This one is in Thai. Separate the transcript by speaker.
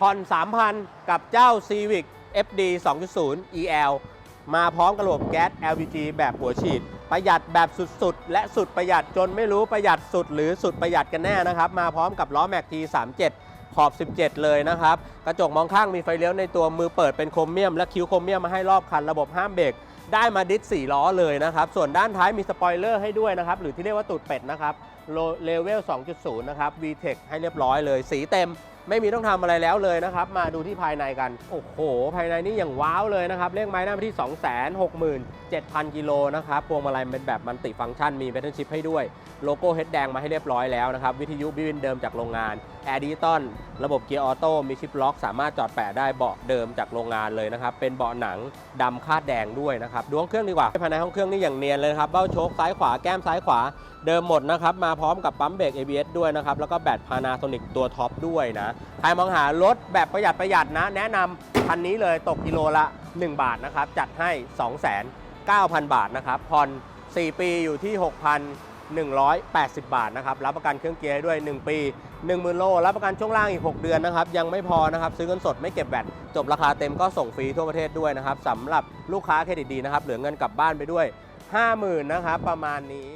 Speaker 1: ผ่อน3,000 กับเจ้า Civic FD 2.0 EL มาพร้อมกับระบบแก๊ส LPG แบบหัวฉีด ประหยัดแบบสุดๆ และสุดประหยัดจนไม่รู้ประหยัดสุดหรือสุดประหยัดกันแน่นะครับ มาพร้อมกับล้อแม็ก T37 ขอบ 17 เลยนะครับ กระจกมองข้างมีไฟเลี้ยวในตัวมือเปิดเป็นโครเมียม และคิ้วโครเมียมมาให้รอบคันระบบห้ามเบรกได้มาดิส4ล้อเลยนะครับ ส่วนด้านท้ายมีสปอยเลอร์ให้ด้วยนะครับ หรือที่เรียกว่าตูดเป็ดนะครับเลเวล 2.0 นะครับ VTEC ให้เรียบร้อยเลย สีเต็ม ไม่มีต้องทำอะไรแล้วเลยนะครับ มาดูที่ภายในกัน โอ้โห ภายในนี่อย่างว้าวเลยนะครับ เลขไม้หน้าไปที่ 267,000 กิโลนะครับ พวงมาลัยเป็นแบบมันติฟังก์ชัน มีเ a ทเทิลชิพให้ด้วย โลโก้เฮดแดงมาให้เรียบร้อยแล้วนะครับ วิทยุบิวินเดิมจากโรงงาน แอร์ดิจิตอล ระบบเกียร์ออโต้ มีชิปล็อก สามารถจอดแปะได้เบาะเดิมจากโรงงานเลยนะครับ เป็นเบาะหนังดำคาดแดงด้วยนะครับดูห้งเครื่องดีกว่า ภายในห้องเครื่องนี่อย่างเนียนเลยครับ เบ้าโชคซ้ายขวา แก้มซ้ายขวาเดิมหมดนะครับ มาพร้อมกับปั๊มเบรก ABS ด้วยนะครับ แล้วก็แบต Panasonic ตัวท็อปด้วยนะ ใครมองหารถแบบประหยัดประหยัดนะ แนะนำคันนี้เลยตกกิโลละ 1 บาทนะครับ จัดให้ 2,900 บาทนะครับ ผ่อน 4 ปีอยู่ที่ 6,180 บาทนะครับ รับประกันเครื่องเกียร์ด้วย 1 ปี 10,000 โล รับประกันช่วงล่างอีก 6 เดือนนะครับ ยังไม่พอนะครับ ซื้อเงินสดไม่เก็บแบต จบราคาเต็มก็ส่งฟรีทั่วประเทศด้วยนะครับสำหรับลูกค้าเครดิตดีนะครับ เหลือเงินกลับบ้านไปด้วย 50,000 นะครับ ประมาณนี้